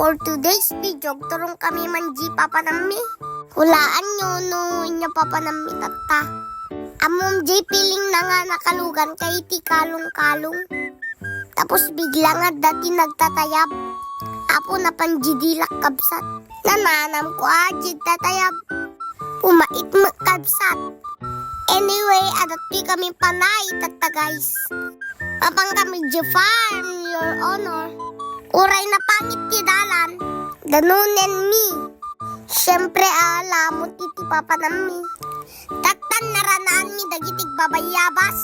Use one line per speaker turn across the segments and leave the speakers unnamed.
For today's video, turong kami manji papanami. Hulaan nyo no inyo papanami tata. Amom J piling na nga nakalugan kay ti kalong-kalong. Tapos bigla nga dati nagtatayab. Apo na panjidilak kabsat. Nananam ko ajid tatayab. Pumait mo kabsat. Anyway, adati kami panay tata guys. Papang kami J farm, your honor. Uray na pangit ti dalan. Ganunen mi. Siyempre alam mo titi papanami. Tatan naranaan mi dagitig babayabas.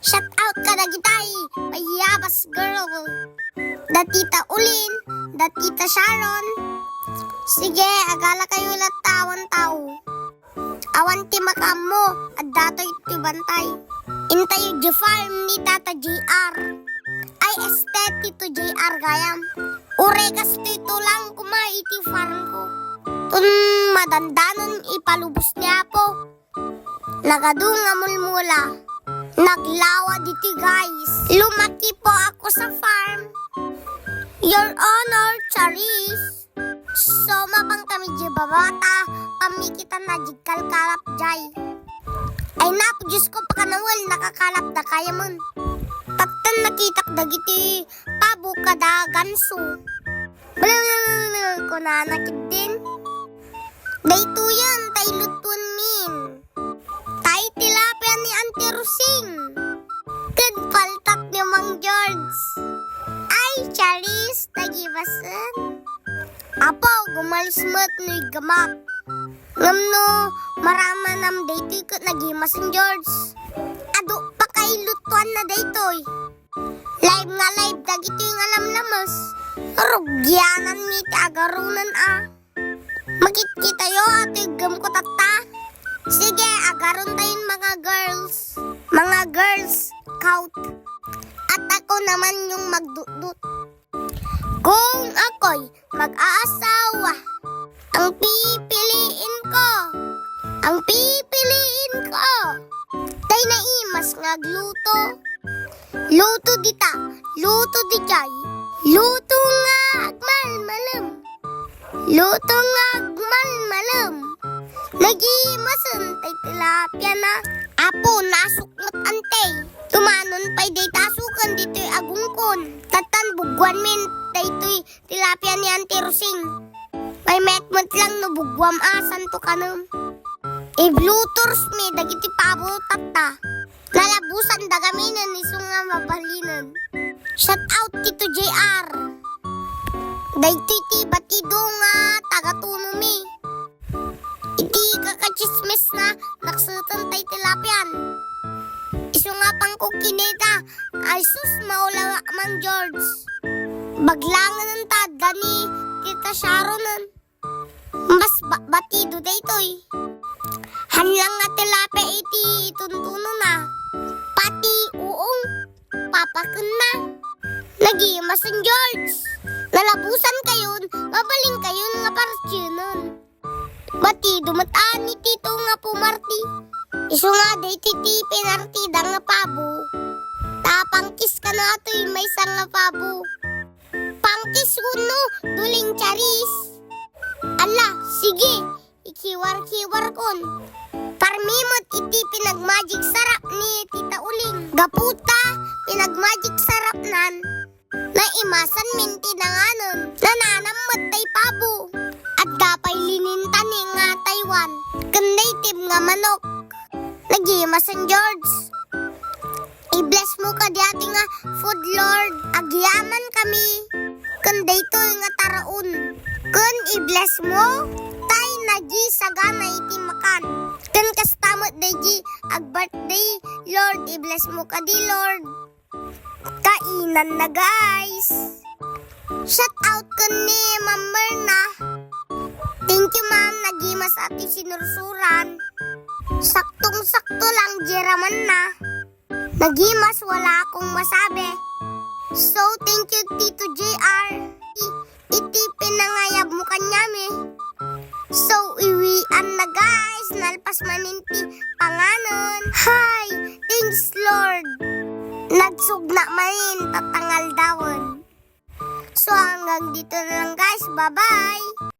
Shout out ka dagitay, bayabas girl. Datita Ulin, datita Sharon. Sige, agala kayo latawan tao. Awan ti makam mo, at datoy ti bantay. Intayo di farm ni Tata JR. Ay esteti to JR gayam. Uregas to ito lang kumay iti farm ko. Tun madandanon ipalubos niya po. Nagadunga mulmula. Naglawa diti guys. Lumaki po ako sa farm. Your Honor, Charis. So mapang kami di babata. Pamikitan na di kalkalap jay. Ay napo, Diyos ko pakanawal nakakalap na kaya mon. Taktan nakitak dagiti pabo kada ganso. Blablabla ko na nakit din. Dayto yan, tay lutun min. Tay tilapia ni Auntie Rusing. Good paltak ni Mang George. Ay, Charis, nagibasan. Apo, gumalis mo't ni gamak. Ngam no, marama nam daytoy ko nagimasan George. Ado pa kay lutuan na daytoy. Live nga live dagito yung alam lamas. Rugyanan mi agarunan ah. Magit kita yo ate gam ko tata. Sige, agaron tayo mga girls. Mga girls, count. At ako naman yung magdudut. Kung ako'y mag-aasawa, ang pipiliin ko, ang pipiliin ko, tay na imas ngagluto. Di jay, luto nga agmal malam. Luto nga agmal malam. Nagimasan tay tilapia na. Apo, nasuknot antay. Tumanon pa'y day tasukan dito'y agungkon. Tatan bugwan min, dayto'y tilapia ni Auntie Rosing. May metmot lang no bugwam asan to kanam. E blutors mi, dagiti pabo tatta. Lalabusan dagaminan ni sunga mabalinan. Shout out Tito JR. Dayto'y ti batido nga tagatuno mi. Iti kakachismis na naksutan tay tilapian. Iso nga pang kukinita, ay sus maulawa man George. Baglangan ng tada ni Tita Sharonan. Papakun na. Nagimas ang George. Nalabusan kayon, mabaling kayon nga partsyonon. Bati dumataan ni Tito nga pumarti. Iso nga day titi pinartida nga pabo. Tapangkis ka na ato'y may nga pabo. Pangkis kuno, duling charis. Ala, sige, ikiwar-kiwar kon. Parmimot iti pinagmagic sarap ni Tita Uling. Gaputa, pinagmagic sarap nan. Naimasan minti na nga nun. Nananamot tay pabo. At dapay linintan ni nga Taiwan. Kanday tim nga manok. Nagimas ang George. I-bless mo ka di nga food lord. Agyaman kami. Kanday to nga taraon. Kun i-bless mo, tay nagi sagana iti makan. Kun kastamot dahi ag birthday, Lord, i-bless mo ka di Lord. Kainan na guys. Shout out ko ni Ma'am Merna. Thank you ma'am, nagimas ati sinursuran. Saktong-sakto lang, jeraman na. Nagimas, wala akong masabi. So, thank you, Tito JR. I- iti pinangayab mo kanyami. So, iwian na guys. Nalpas maninti panganon. Hi! Nagsugna manin tatangal dawon. So, ang hanggang dito na lang guys. Bye-bye!